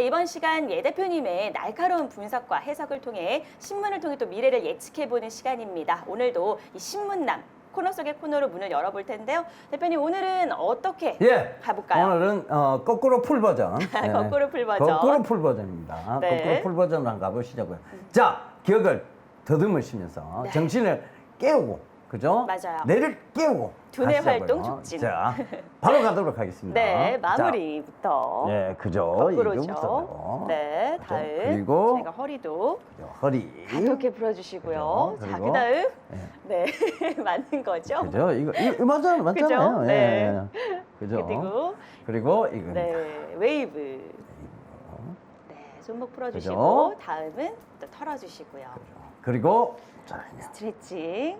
네, 이번 시간 예 대표님의 날카로운 분석과 해석을 통해 신문을 통해 또 미래를 예측해보는 시간입니다. 오늘도 이 신문남 코너 속의 코너로 문을 열어볼 텐데요. 대표님 오늘은 어떻게 예. 가볼까요? 오늘은 어, 거꾸로 풀 버전. 예. 거꾸로 풀 버전. 거꾸로 풀 버전입니다. 네. 거꾸로 풀 버전으로 한번 가보시자고요. 자, 기억을 더듬으시면서 네. 정신을 깨우고, 그죠? 맞아요. 뇌를 깨우고. 두뇌. 활동 촉진. 자, 바로 가도록 하겠습니다. 네, 자, 마무리부터. 예, 그죠. 거꾸로죠. 네, 그죠? 다음 그리고 저희가 허리도 그죠, 허리. 가볍게 풀어주시고요. 그죠? 자, 그리고 그다음 예. 네 맞는 거죠. 그죠? 이거, 이거 맞잖아요. 맞잖아요. 그죠? 예. 네. 그죠? 그리고 그리고 이거. 네 웨이브. 네 손목 풀어주시고 다음은 또 털어주시고요. 그리고 자, 스트레칭.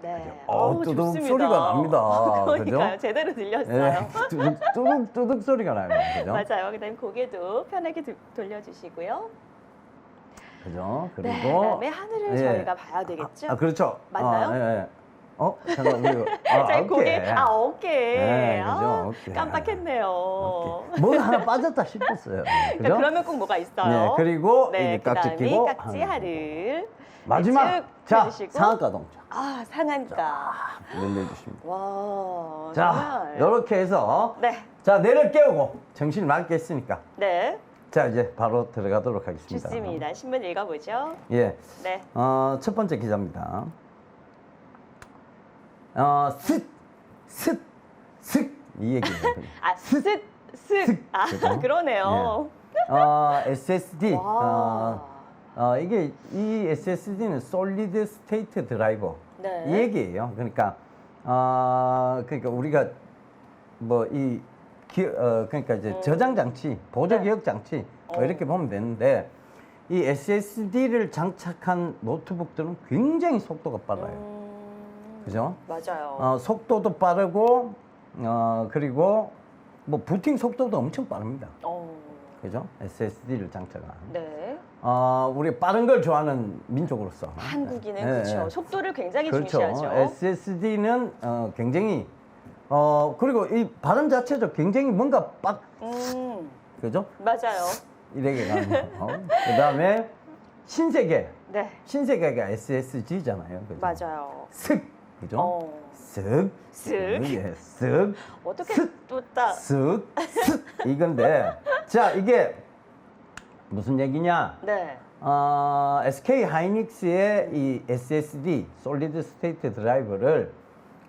네. 어, 좋습니다. 소리가 납니다. 그러니까요. 그죠? 제대로 예, 들렸어요. 뚜둑, 뚜둑, 뚜둑 소리가 나요. 그죠? 맞아요. 그다음 고개도 편하게 들- 돌려주시고요. 그죠? 그리고 네. 그다음에 하늘을 예. 저희가 봐야 되겠죠. 아, 그렇죠. 맞나요? 아, 예, 예. 어, 잠깐 우리 아, 자, 어깨. 고개, 아 어깨. 네, 그죠, 아, 어깨. 깜빡했네요. 어깨. 뭐 하나 빠졌다 싶었어요. 자, 그죠? 그러면 꼭 뭐가 있어요? 네, 그리고 네, 이게 깍지 그다음에 끼고 깍지 하는 하를 마지막 쭉자 펴주시고. 상하가 동작 아 상한가. 늘려주십니다. 와 자 정말. 이렇게 해서 네, 자 뇌를 깨우고 정신을 맑게 했으니까 네, 자 이제 바로 들어가도록 하겠습니다. 좋습니다. 신문 읽어보죠. 예. 네, 어, 첫 번째 기사입니다. 어, 슥, 슥, 슥, 이 얘기예요. 그냥. 아 슥, 슥. 아 그죠? 그러네요. 어, SSD. 어, 와. 어, 이게 이 SSD는 솔리드 스테이트 드라이버. 네. 이 얘기예요. 그러니까, 어, 그러니까 우리가 뭐이 어, 그러니까 이제 음. 저장 장치, 보조 네. 기억 장치 뭐 어. 이렇게 보면 되는데 이 SSD를 장착한 노트북들은 굉장히 속도가 빨라요. 음, 그죠? 맞아요. 어, 속도도 빠르고 어, 그리고 뭐 부팅 속도도 엄청 빠릅니다. 어, 그죠? SSD를 장착한. 네. 어, 우리 빠른 걸 좋아하는 민족으로서. 한국인은 네, 그렇죠. 네. 속도를 굉장히 그렇죠. 중시하죠. SSD는 어, 굉장히 어 그리고 이 발음 자체도 굉장히 뭔가 빡 음, 그죠? 맞아요. 이렇게 가는 거. 그다음에 신세계 네, 신세계가 SSG잖아요. 그죠? 맞아요. 슥 그죠? 어, 쓱 쓱. 예, 쓱 어떻게 슥. 또 딱. 쓱, 슥 이건데 자 이게 무슨 얘기냐? 네. 어, SK 하이닉스의 이 SSD 솔리드 스테이트 드라이버를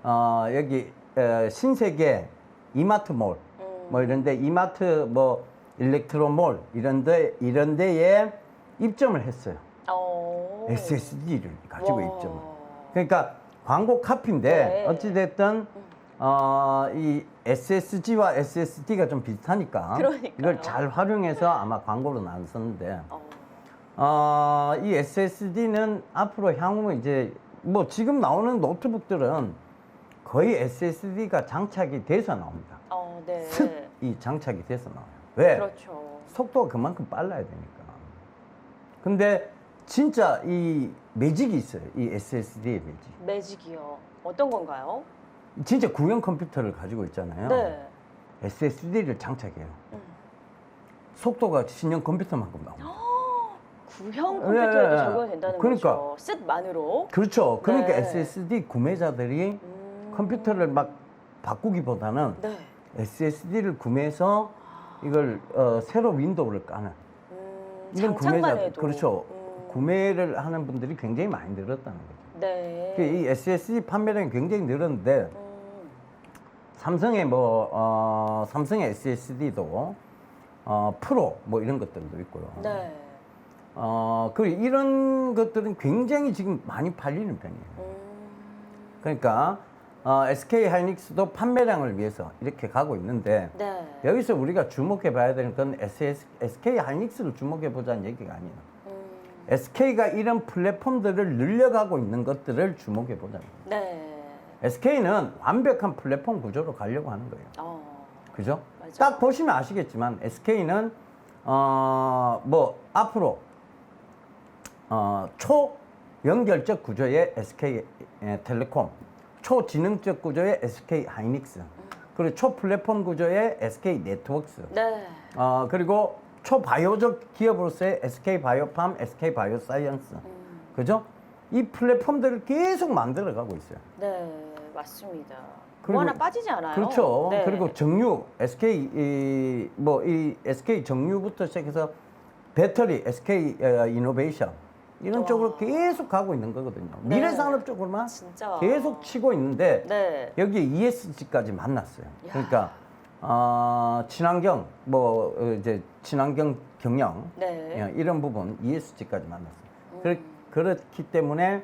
어, 여기 어, 신세계 이마트몰 음. 뭐 이런데 이마트 뭐 일렉트로몰 이런데 이런데에 입점을 했어요. 어. SSD를 가지고 와. 입점을. 그러니까 광고 카피인데 네. 어찌 됐든 어, 이 SSG와 SSD가 좀 비슷하니까 그러니까요. 이걸 잘 활용해서 아마 광고로 나눴었는데 어. 어, 이 SSD는 앞으로 향후 이제 뭐 지금 나오는 노트북들은 거의 SSD가 장착이 돼서 나옵니다. 어, 네. 슥이 장착이 돼서 나와요. 왜? 그렇죠. 속도가 그만큼 빨라야 되니까. 근데 진짜 이 매직이 있어요. 이 SSD의 매직. 매직이요. 어떤 건가요? 진짜 구형 컴퓨터를 가지고 있잖아요. 네. SSD를 장착해요. 음. 속도가 신형 컴퓨터만큼 나옵니다. 구형 예, 컴퓨터에도 예, 예. 적용이 된다는 그러니까. 거죠. 쓱만으로. 그렇죠. 그러니까 네. SSD 구매자들이 음. 컴퓨터를 막 바꾸기보다는 네. SSD를 구매해서 이걸 어, 새로 윈도우를 까는 음, 이런 장착만 구매자 해도. 그렇죠. 음. 구매를 하는 분들이 굉장히 많이 늘었다는 거죠. 네. 그 이 SSD 판매량이 굉장히 늘었는데 음. 삼성의 뭐 어, 삼성의 SSD도 어, 프로 뭐 이런 것들도 있고요. 네. 어, 그 이런 것들은 굉장히 지금 많이 팔리는 편이에요. 음. 그러니까 어, SK 하이닉스도 판매량을 위해서 이렇게 가고 있는데 네. 여기서 우리가 주목해 봐야 되는 건 SS, SK 하이닉스를 주목해 보자는 얘기가 아니에요. 음. SK가 이런 플랫폼들을 늘려가고 있는 것들을 주목해 보자는 거예요. 네. SK는 완벽한 플랫폼 구조로 가려고 하는 거예요. 어. 그죠? 맞아요. 딱 보시면 아시겠지만 SK는 어, 뭐 앞으로 어, 초 연결적 구조의 SK 텔레콤, 초지능적 구조의 SK 하이닉스, 그리고 초 플랫폼 구조의 SK 네트워크스, 네. 어, 그리고 초바이오적 기업으로서의 SK 바이오팜, SK 바이오사이언스. 음. 그죠? 이 플랫폼들을 계속 만들어 가고 있어요. 네, 맞습니다. 그리고- 뭐 하나 빠지지 않아요. 그렇죠. 네. 그리고 정유, SK 뭐이 SK 정유부터 시작해서 배터리, SK 어, 이노베이션 이런 와. 쪽으로 계속 가고 있는 거거든요. 네. 미래 산업 쪽으로만 진짜 계속 치고 있는데 네. 여기 ESG까지 만났어요. 야. 그러니까 어, 친환경 뭐 어, 이제 친환경 경영 네. 예, 이런 부분 ESG까지 만났어요. 음. 그렇, 그렇기 때문에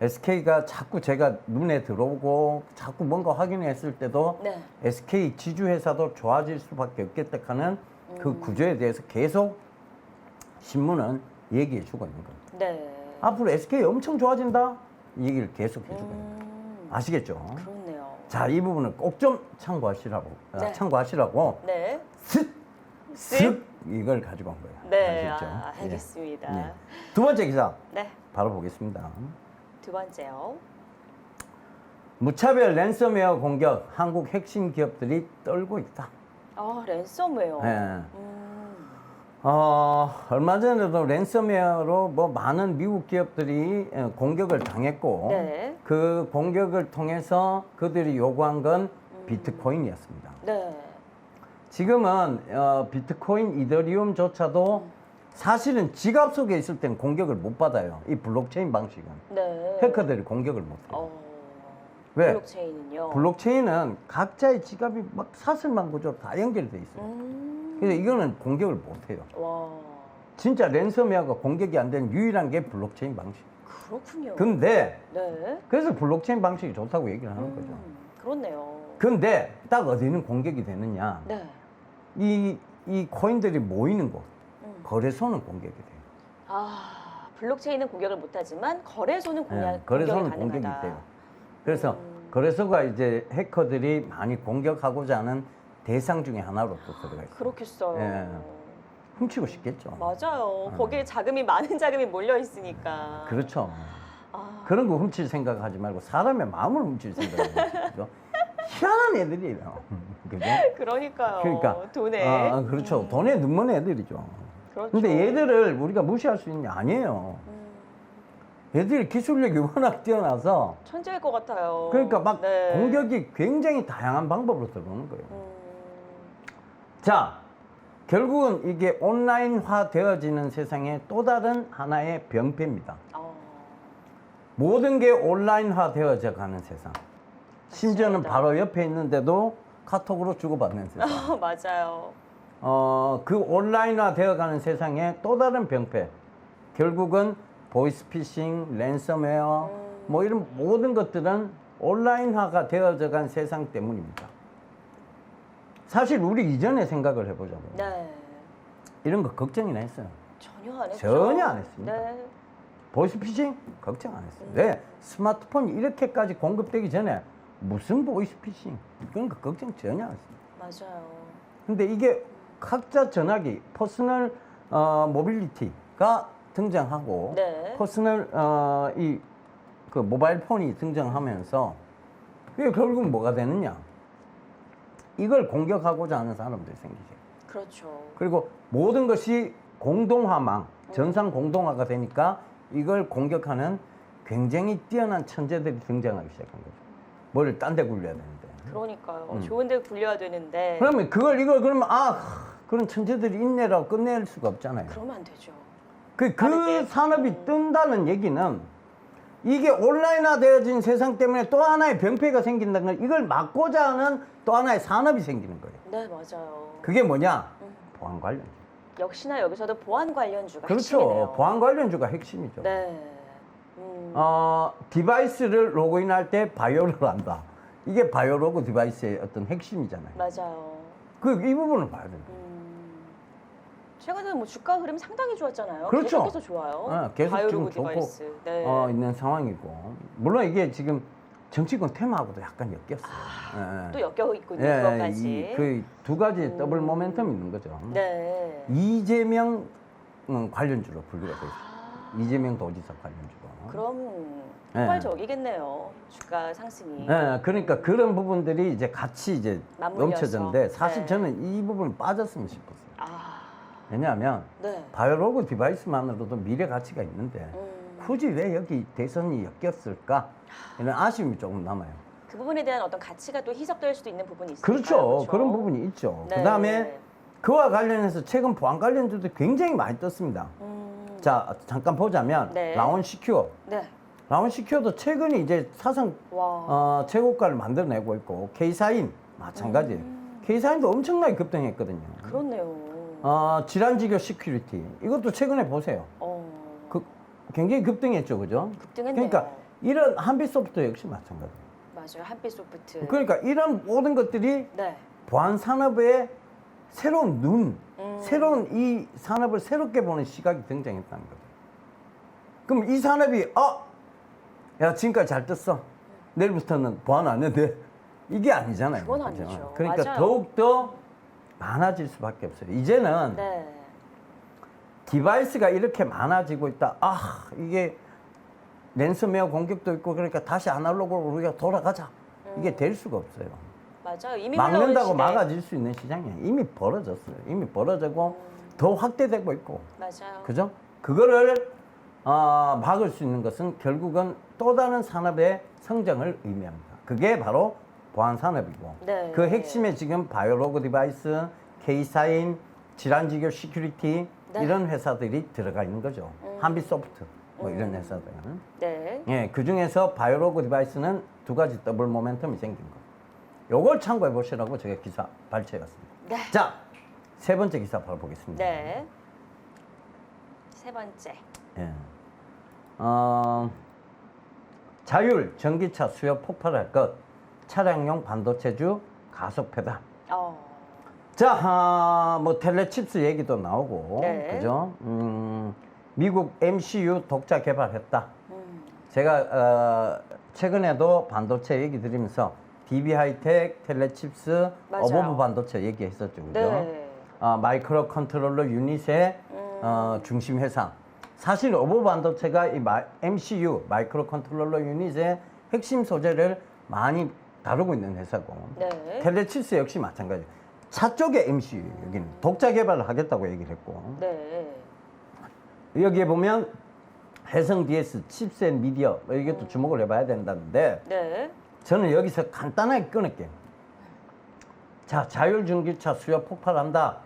SK가 자꾸 제가 눈에 들어오고 자꾸 뭔가 확인했을 때도 네. SK 지주회사도 좋아질 수밖에 없겠다 하는 그 음. 구조에 대해서 계속 신문은 얘기해 주고 있는 겁니다. 네. 앞으로 SK 엄청 좋아진다? 이 얘기를 계속 해주고 있는 거예요. 음, 아시겠죠? 그렇네요. 자, 이 부분을 꼭좀 참고하시라고, 아, 네. 참고하시라고, 네. 슥! 슥! 슥! 이걸 가지고 온 거예요. 네. 아시겠죠? 아, 예. 알겠습니다. 네. 두 번째 기사 네. 바로 보겠습니다. 두 번째요. 무차별 랜섬웨어 공격 한국 핵심 기업들이 떨고 있다. 아, 랜섬웨어. 예. 음. 어, 얼마 전에도 랜섬웨어로 뭐 많은 미국 기업들이 예, 공격을 당했고 네. 그 공격을 통해서 그들이 요구한 건 비트코인이었습니다. 네. 지금은 어, 비트코인, 이더리움조차도 사실은 지갑 속에 있을 땐 공격을 못 받아요. 이 블록체인 방식은 네. 해커들이 공격을 못 해요. 어. 왜? 블록체인은요. 블록체인은 각자의 지갑이 막 사슬만 구조 다 연결돼 있어요. 음. 그래서 이거는 공격을 못 해요. 와. 진짜 랜섬웨어가 공격이 안 되는 유일한 게 블록체인 방식. 그렇군요. 근데 네. 그래서 블록체인 방식이 좋다고 얘기를 하는 음, 거죠. 그렇네요. 근데 딱 어디는 공격이 되느냐? 네. 이, 이 코인들이 모이는 곳, 음. 거래소는 공격이 돼요. 아, 블록체인은 공격을 못하지만 거래소는 공략, 예, 거래소는 공격이 공격이. 돼요. 그래서 음. 거래소가 이제 해커들이 많이 공격하고자 하는 대상 중에 하나로 또 들어가 있어요. 그렇겠어요. 예. 훔치고 싶겠죠. 맞아요. 음. 거기에 자금이 많은 자금이 몰려 있으니까. 그렇죠. 아, 그런 거 훔칠 생각하지 말고 사람의 마음을 훔칠 생각하죠. 희한한 애들이에요. 그죠? 그러니까요. 그러니까 돈에. 아, 그렇죠. 돈에 눈먼 애들이죠. 그렇죠. 근데 얘들을 우리가 무시할 수 있는 게 아니에요. 음, 얘들이 기술력이 워낙 뛰어나서 천재일 것 같아요. 그러니까 막 네. 공격이 굉장히 다양한 방법으로 들어오는 거예요. 음, 자, 결국은 이게 온라인화 되어지는 세상의 또 다른 하나의 병폐입니다. 어, 모든 게 온라인화 되어져 가는 세상. 심지어는. 바로 옆에 있는데도 카톡으로 주고받는 세상. 맞아요. 어, 그 온라인화 되어가는 세상의 또 다른 병폐. 결국은 보이스피싱, 랜섬웨어, 음. 뭐 이런 모든 것들은 온라인화가 되어져 간 세상 때문입니다. 사실 우리 이전에 생각을 해보자고요. 네. 이런 거 걱정이나 했어요. 전혀 안 했죠. 전혀 안 했습니다. 네. 보이스피싱 걱정 안 했어요. 음. 왜? 스마트폰이 이렇게까지 공급되기 전에 무슨 보이스피싱 그런 거 걱정 전혀 안 했어요. 맞아요. 근데 이게 각자 전화기 퍼스널 어, 모빌리티가 등장하고 네. 퍼스널 어, 이그 모바일 폰이 등장하면서 그게 결국 뭐가 되느냐? 이걸 공격하고자 하는 사람들이 생기죠. 그렇죠. 그리고 모든 것이 공동화망, 음. 전산 공동화가 되니까 이걸 공격하는 굉장히 뛰어난 천재들이 등장하기 시작한 거죠. 머리를 딴 데 굴려야 되는데. 그러니까요. 음. 좋은 데 굴려야 되는데 그러면 그걸 이걸 그러면 아 그런 천재들이 있네라고 끝낼 수가 없잖아요. 그러면 안 되죠. 그, 그 다르게. 산업이 음. 뜬다는 얘기는 이게 온라인화 되어진 세상 때문에 또 하나의 병폐가 생긴다는 걸 이걸 막고자 하는 또 하나의 산업이 생기는 거예요. 네, 맞아요. 그게 뭐냐? 음. 보안 관련. 역시나 여기서도 보안 관련주가 그렇죠. 핵심이네요. 보안 관련주가 핵심이죠. 네. 음, 어, 디바이스를 로그인할 때 바이오를 한다. 이게 바이오로그 디바이스의 어떤 핵심이잖아요. 맞아요. 그 이 부분을 봐야 된다. 음, 최근에 뭐 주가 흐름 상당히 좋았잖아요. 그렇죠. 계속해서 좋아요. 어, 계속 바이오로그 지금 좋고, 디바이스. 네. 어, 있는 상황이고 물론 이게 지금 정치권 테마하고도 약간 엮였어요. 예, 예. 또 엮여 있군요. 예, 그것까지. 그두 가지 음. 더블 모멘텀이 있는 거죠. 네. 이재명 음, 관련주로 분류가 돼 있어요. 아, 이재명 도지사 관련주로. 그럼 네. 폭발적이겠네요. 주가 상승이. 예, 그러니까 그런 부분들이 이제 같이 이제 맞물려서. 넘쳐졌는데 사실 네. 저는 이 부분 빠졌으면 싶었어요. 아, 왜냐하면 네. 바이오로그 디바이스만으로도 미래 가치가 있는데 음, 굳이 왜 여기 대선이 엮였을까? 이런 아쉬움이 조금 남아요. 그 부분에 대한 어떤 가치가 또 희석될 수도 있는 부분이 있어요. 그렇죠. 그런 부분이 있죠. 네. 그다음에 그와 관련해서 최근 보안 관련주도 굉장히 많이 떴습니다. 음, 자, 잠깐 보자면 네. 라온 시큐어. 네. 라온 시큐어도 최근에 이제 사상 와. 어, 최고가를 만들어내고 있고 K사인 마찬가지예요. 음. K사인도 엄청나게 급등했거든요. 그렇네요. 어, 질환지교 시큐리티 이것도 최근에 보세요. 어, 그 굉장히 급등했죠, 그죠? 급등했네요. 그러니까 이런 한빛소프트 역시 마찬가지. 맞아요. 한빛 소프트. 그러니까 이런 모든 것들이 네. 보안 산업의 새로운 눈, 음. 새로운 이 산업을 새롭게 보는 시각이 등장했다는 거죠. 그럼 이 산업이 아, 야 지금까지 잘 떴어. 내일부터는 보안 안 해도 돼. 이게 아니잖아요. 그건? 아니죠. 그러니까 맞아요. 더욱 더 많아질 수밖에 없어요. 이제는 네. 디바이스가 이렇게 많아지고 있다. 아 이게 랜섬웨어 공격도 있고 그러니까 다시 아날로그로 우리가 돌아가자. 이게 될 수가 없어요. 맞아요. 이미 막는다고. 막아질 수 있는 시장이 이미 벌어졌어요. 이미 벌어지고 더 확대되고 있고, 맞아요. 그죠? 그거를 어, 막을 수 있는 것은 결국은 또 다른 산업의 성장을 의미합니다. 그게 바로 보안 산업이고, 네. 그 핵심에 지금 바이오로그 디바이스, K사인, 질환지교 시큐리티 네. 이런 회사들이 들어가 있는 거죠. 음. 한빛소프트 뭐 이런 음. 회사들은. 네. 예, 그 중에서 바이오로그 디바이스는 두 가지 더블 모멘텀이 생긴 거. 요걸 참고해 보시라고 제가 기사 발췌해 봤습니다. 네. 자, 세 번째 기사 바로 보겠습니다. 네. 세 번째. 예. 어, 자율 전기차 수요 폭발할 것. 차량용 반도체주 가속 페달. 어. 자, 아, 뭐 텔레칩스 얘기도 나오고, 네. 그죠? 음, 미국 MCU 독자 개발했다. 음. 제가 어, 최근에도 반도체 얘기 드리면서 DB 하이텍, 텔레칩스, 맞아요. 어버브 반도체 얘기했었죠, 그죠? 네. 어, 마이크로 컨트롤러 유닛의 음. 어, 중심 회사. 사실 어버브 반도체가 이 마- MCU, 마이크로 컨트롤러 유닛의 핵심 소재를 많이 다루고 있는 회사고, 네. 텔레칩스 역시 마찬가지. 차 쪽에 MCU 여기는 독자 개발을 하겠다고 얘기를 했고, 네. 여기에 보면 해성 DS, 칩셋 미디어 뭐 이것도 주목을 해봐야 된다는데 네. 저는 여기서 간단하게 끊을게요. 자, 자율 전기차 수요 폭발한다.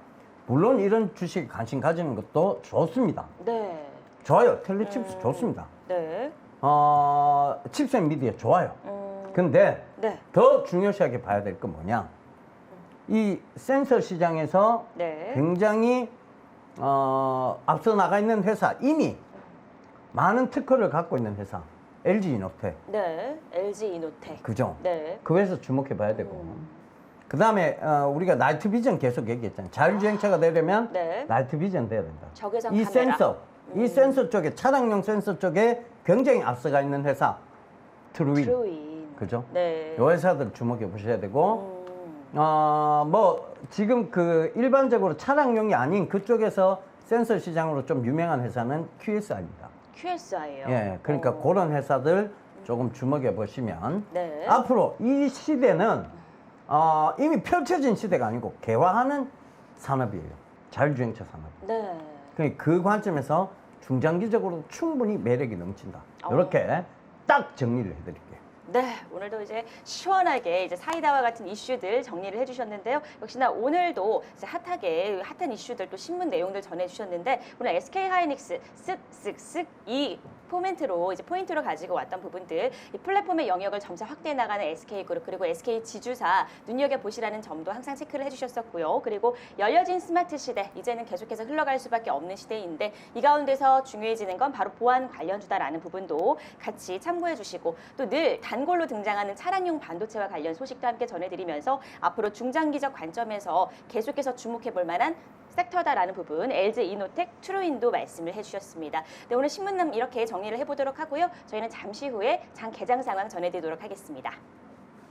물론 이런 주식에 관심 가지는 것도 좋습니다. 네. 좋아요. 텔레칩스 음. 좋습니다. 네. 어, 칩셋 미디어 좋아요. 음. 근데 네. 더 중요시하게 봐야 될 건 뭐냐? 이 센서 시장에서 네. 굉장히 어, 앞서 나가 있는 회사 이미 많은 특허를 갖고 있는 회사 LG 이노텍 네. LG 이노텍. 그죠? 네. 그 회사 주목해 봐야 되고 음. 그 다음에 어, 우리가 나이트 비전 계속 얘기했잖아요 자율주행차가 되려면 네. 나이트 비전 돼야 된다 적외선 이 카메라. 센서 이 음. 센서 쪽에 차량용 센서 쪽에 굉장히 앞서가 있는 회사 트루윈 트루인. 그죠? 네. 요 회사들 주목해 보셔야 되고 음. 어, 뭐, 지금 그 일반적으로 차량용이 아닌 그쪽에서 센서 시장으로 좀 유명한 회사는 QSI입니다. QSI예요. 예, 그러니까 어. 그런 회사들 조금 주목해 보시면 네. 앞으로 이 시대는 어, 이미 펼쳐진 시대가 아니고 개화하는 산업이에요. 자율주행차 산업. 네. 그러니까 그 관점에서 중장기적으로 충분히 매력이 넘친다. 어. 이렇게 딱 정리를 해드릴게요. 네, 오늘도 이제 시원하게 이제 사이다와 같은 이슈들 정리를 해주셨는데요. 역시나 오늘도 이제 핫하게 핫한 이슈들 또 신문 내용들 전해주셨는데 오늘 SK 하이닉스 쓱쓱쓱 이 포멘트로 이제 포인트로 가지고 왔던 부분들 이 플랫폼의 영역을 점차 확대해 나가는 SK 그룹 그리고 SK 지주사 눈여겨 보시라는 점도 항상 체크를 해주셨었고요. 그리고 열려진 스마트 시대 이제는 계속해서 흘러갈 수밖에 없는 시대인데 이 가운데서 중요해지는 건 바로 보안 관련 주다라는 부분도 같이 참고해 주시고 또 늘 단골로 등장하는 차량용 반도체와 관련 소식도 함께 전해드리면서 앞으로 중장기적 관점에서 계속해서 주목해 볼 만한 섹터다라는 부분 LG 이노텍 트루인도 말씀을 해주셨습니다. 네, 오늘 신문남 이렇게 정리를 해보도록 하고요. 저희는 잠시 후에 장 개장 상황 전해드리도록 하겠습니다.